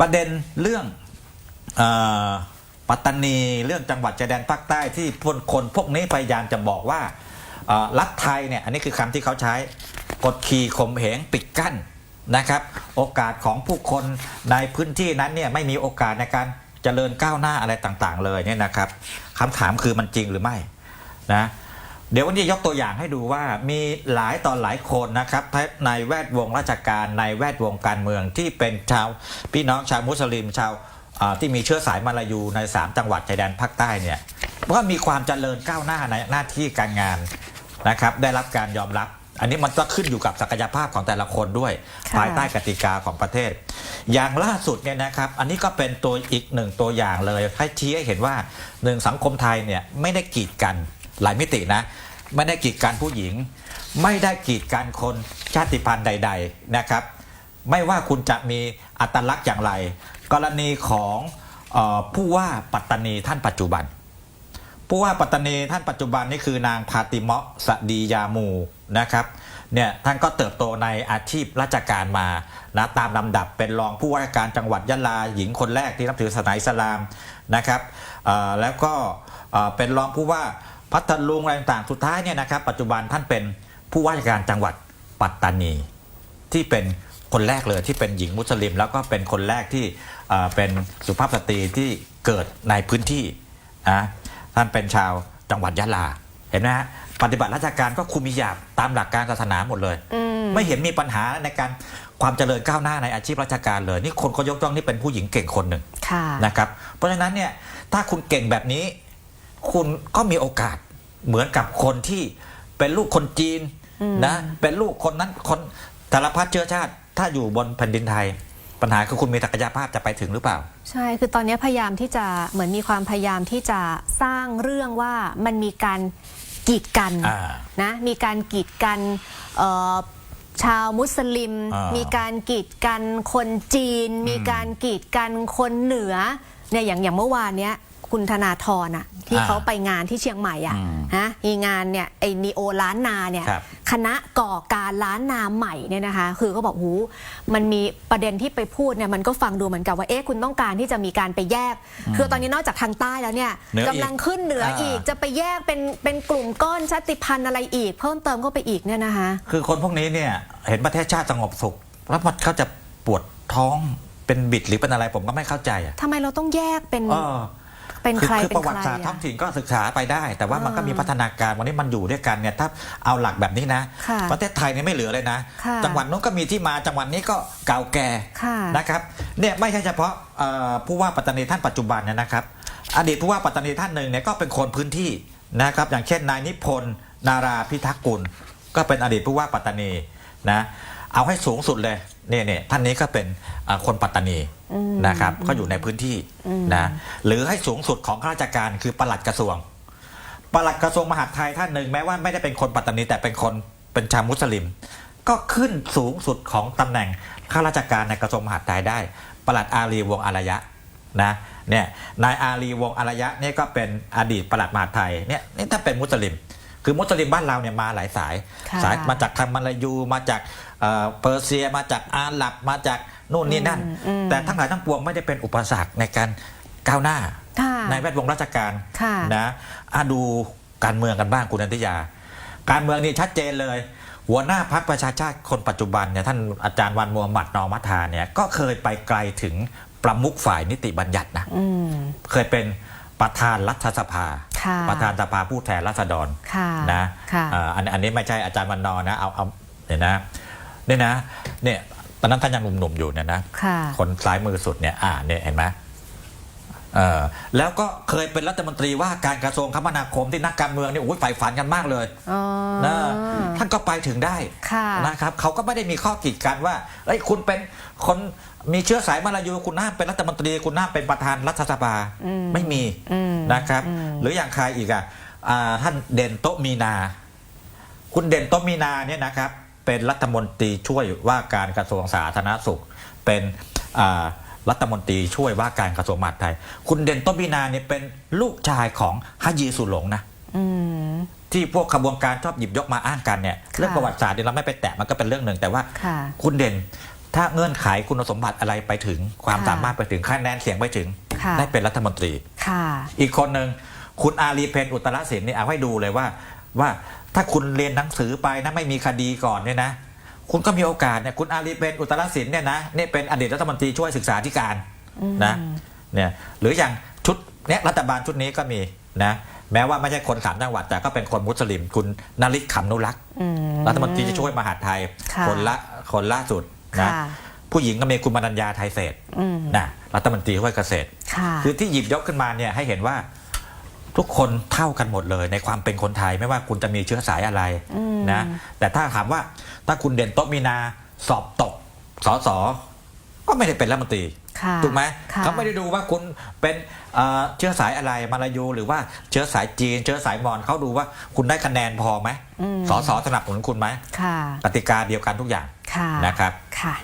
ประเด็นเรื่องอปัตตานีเรื่องจังหวัดชายแดนภาคใต้ที่พวกคนพวกนี้พยายามจะบอกว่ารัฐไทยเนี่ยอันนี้คือคำที่เขาใช้กดขี่ข่มเหงปิดกั้นนะครับ โอกาสของผู้คนในพื้นที่นั้นเนี่ยไม่มีโอกาสในการเจริญก้าวหน้าอะไรต่างๆ เลยเนี่ยนะครับคำถามคือมันจริงหรือไม่นะ เดี๋ยววันนี้ยกตัวอย่างให้ดูว่ามีหลายตอนหลายคนนะครับในแวดวงราชการในแวดวงการเมืองที่เป็นชาวพี่น้องชาวมุสลิมชาวอ่าที่มีเชื้อสายมาลายูใน 3 จังหวัดชายแดนภาคใต้เนี่ยว่ามีความเจริญก้าวหน้าในหน้าที่การงานนะครับ ได้รับการยอมรับ อันนี้มันก็ขึ้นอยู่กับศักยภาพของแต่ละคนด้วยค่ะภายใต้กติกาของประเทศ อย่างล่าสุดเนี่ยนะครับ อันนี้ก็เป็นตัวอีกหนึ่งตัวอย่างเลย ให้ชี้ให้เห็นว่าหนึ่งสังคมไทยเนี่ยไม่ได้กีดกัน หลายมิตินะ ไม่ได้กีดกันผู้หญิง ไม่ได้กีดกันคนชาติพันธุ์ใด ๆนะครับ ไม่ว่าคุณจะมีอัตลักษณ์อย่างไร กรณีของออผู้ว่าปัตตานีท่านปัจจุบัน ผู้ว่าปัตตานีท่านปัจจุบันนี่คือนางพาติมะสดียามูนะครับเนี่ยท่านก็เติบโตในอาชีพราชการมานะตามลำดับเป็นรองผู้ว่าราชการจังหวัดยะลาหญิงคนแรกที่นับถือศาสนาอิสลามนะครับแล้วก็เป็นรองผู้ว่า พัทลุงอะไรต่างๆ สุดท้ายเนี่ยนะครับ ปัจจุบันท่านเป็นผู้ว่าราชการจังหวัดปัตตานี ที่เป็นคนแรกเลยที่เป็นหญิงมุสลิม แล้วก็เป็นคนแรกที่เอ่อเป็นสุภาพสตรีที่เกิดในพื้นที่นะท่านเป็นชาวจังหวัดยะลาเห็นไหมฮะปฏิบัติราชการก็คุมมิยาบตามหลักการศาสนาหมดเลยอืมไม่เห็นมีปัญหาในการความเจริญก้าวหน้าในอาชีพราชการเลย นี่คนเขายกย่องนี่เป็นผู้หญิงเก่งคนหนึ่งค่ะนะครับเพราะฉะนั้นเนี่ยถ้าคุณเก่งแบบนี้ คุณก็มีโอกาสเหมือนกับคนที่เป็นลูกคนจีนอืมนะเป็นลูกคนนั้นคนสารพัดเชื้อชาติ ถ้าอยู่บนแผ่นดินไทย ปัญหาคือคุณมีศักยภาพจะไปถึงหรือเปล่า ใช่คือตอนนี้พยายามที่จะเหมือนมีความพยายามที่จะสร้างเรื่องว่ามันมีการกีดกันอ่านะมีการกีดกันเอ่อชาวมุสลิมอ่ามีมีการกีดกันคนจีน มีการกีดกันคนเหนือเนี่ยอย่างอย่างเมื่อวานเนี้ย คุณธนาธรอะที่อ่าเขาไปงานที่เชียงใหม่อะอืมฮะมีงานเนี่ยไอ้นีโอล้านนาเนี่ยครับคณะก่อการล้านนาใหม่เนี่ยนะคะ คือเขาบอกหูมันมีประเด็นที่ไปพูดเนี่ยมันก็ฟังดูเหมือนกับว่าเอ๊ะคุณต้องการที่จะมีการไปแยก คือตอนนี้นอกจากทางใต้แล้วเนี่ยเหนืออีกกำลังขึ้นเหนืออาอีกจะไปแยกเป็นเป็นกลุ่มก้อนชาติพันธุ์อะไรอีก เพิ่มเติมเข้าไปอีกเนี่ยนะคะ คือคนพวกนี้เนี่ยเห็นประเทศชาติสงบสุขแล้วมันเขาจะปวดท้องเป็นบิดหรือเป็นอะไรผมก็ไม่เข้าใจอะทำไมเราต้องแยกเป็น เออเป็นคือใครคือเป็ประนวัใครติศาสตร์ท้อะองถิ่นก็ศึกษาไปได้ แต่ว่ามันก็เออมีพัฒนาการวันนี้มันอยู่ด้วยกันเนี่ยถ้าเอาหลักแบบนี้นะ ค่ะ ประเทศไทยเนี่ยไม่เหลือเลยนะ ค่ะ จังหวัดนู้นก็มีที่มาจังหวัดนี้ก็เก่าแก่ ค่ะ นะครับเนี่ยไม่ใช่เฉพาะเอ่อผู้ว่าปัตตานีท่านปัจจุบันเนี่ยนะครับ อดีตผู้ว่าปัตตานีท่านหนึ่งเนี่ยก็เป็นคนพื้นที่นะครับ อย่างเช่นนายนิพนธ์นาราพิทักษ์กุลก็เป็นอดีตผู้ว่าปัตตานีนะ เอาให้สูงสุดเลยเนี่ยเนี่ยท่านนี้ก็เป็นเอ่อคนปัตตานีอืมนะครับก็อยู่ในพื้นที่อืมนะหรือให้สูงสุดของข้าราชการคือปลัดกระทรวงปลัดกระทรวงมหาดไทยท่านหนึ่งแม้ว่าไม่ได้เป็นคนปัตตานีแต่เป็นคนเป็นชาวมุสลิม ก็ขึ้นสูงสุดของตำแหน่งข้าราชการในกระทรวงมหาดไทยได้ปลัดอารีวงศ์อารยะนะเนี่ยนายอารีวงศ์อารยะเนี่ยก็เป็นอดีตปลัดมหาดไทยเนี่ยนี่ถ้าเป็นมุสลิม คือมุสลิมบ้านเราเนี่ยมาหลายสาย ค่ะสายมาจากทางมาลายูมาจากเอ่อเปอร์เซียมาจากอาหรับมาจากนู่นนี่นั่น อืมอืมแต่ทั้งหลายทั้งปวงไม่ได้เป็นอุปสรรคในการก้าวหน้า ค่ะ ในแวดวงราชการค่ะนะอะดูการเมืองกันบ้างคุณนันทิยา การเมืองนี่ชัดเจนเลย หัวหน้าพักประชาชาติคนปัจจุบันเนี่ยท่านอาจารย์วันมูฮัมหมัดนอมัทาเนี่ยก็เคยไปไกลถึงประมุขฝ่ายนิติบัญญัตินะ อืม เคยเป็นประธานรัฐสภา ค่ะประธานสภาผู้แทนราษฎรค่ะนะค่ะอ่าอันอันนี้ไม่ใช่อาจารย์วันนอนะเอาเอาเนี่ยนะเนี่ยนะเนี่ยตอนนั้นท่านยังหนุ่มๆอยู่เนี่ยนะค่ะคนซ้ายมือสุดเนี่ยอ่าเนี่ยเห็นไหม เออแล้วก็เคยเป็นรัฐมนตรีว่าการกระทรวงคมนาคมที่นักการเมืองเนี่ยโอ้ยใฝ่ฝันกันมากเลยอ๋อ นะท่านก็ไปถึงได้ค่ะ นะครับเขาก็ไม่ได้มีข้อกีดกันว่าเอ้ยคุณเป็นคนมีเชื้อสายมาลายูคุณห้ามเป็นรัฐมนตรี คุณห้ามเป็นประธานรัฐสภาอืมไม่มีอืมนะครับ อืม หรืออย่างใครอีกอะอ่าท่านเด่นโตะมีนา คุณเด่นโตะมีนาเนี่ยนะครับ เป็นรัฐมนตรีช่วยว่าการกระทรวงสาธารณสุข เป็นอ่า รัฐมนตรีช่วยว่าการกระทรวงมหาดไทย คุณเด่นโตะมีนาเนี่ยเป็นลูกชายของฮายีสุหลงนะอืมที่พวกขบวนการชอบหยิบยกมาอ้างกันเนี่ยค่ะเรื่องประวัติศาสตร์เนี่ยเราไม่ไปแตะมันก็เป็นเรื่องหนึ่ง แต่ว่าค่ะคุณเด่นถ้าเงื่อนไขคุณสมบัติอะไรไปถึง ความค่ะสามารถไปถึงคะแนนเสียงไปถึงค่ะได้เป็นรัฐมนตรีค่ะอีกคนหนึ่งคุณอาลีเพนอุตตรศิลป์นี่เอาให้ดูเลยว่าว่าถ้าคุณเรียนหนังสือไปนะไม่มีคดีก่อนเนี่ยนะ คุณก็มีโอกาสเนี่ยคุณอาลีเพนอุตตรศิลป์เนี่ยนะนี่เป็นอดีตรัฐมนตรีช่วยศึกษาธิการนะเนี่ยหรืออย่างชุดเนี่ยรัฐบาลชุดนี้ก็มีนะแม้ว่าไม่ใช่คนสามจังหวัด แต่ก็เป็นคนมุสลิม คุณนริศขำนุรักษ์อืมรัฐมนตรีช่วยมหาดไทยค่ะคนละคนล่าสุดนะค่ะผู้หญิงก็มีคุณมนัญญาไทยเศรษฐ์อืมนะรัฐมนตรีช่วยเกษตรค่ะคือที่หยิบยกขึ้นมาเนี่ยให้เห็นว่า ทุกคนเท่ากันหมดเลย ในความเป็นคนไทยไม่ว่าคุณจะมีเชื้อสายอะไรอืมนะแต่ถ้าถามว่าถ้าคุณเด่นโต๊ะมีนาสอบตกสอสอก็ไม่ได้เป็นรัฐมนตรีค่ะถูกไหมค่ะเขาไม่ได้ดูว่าคุณเป็นเอ่อเชื้อสายอะไรมาลายูหรือว่าเชื้อสายจีน เชื้อสายมอญเขาดูว่าคุณได้คะแนนพอไหมอืมสอสอสนับสนุนคุณไหมค่ะกติกาเดียวกันทุกอย่างค่ะนะครับค่ะ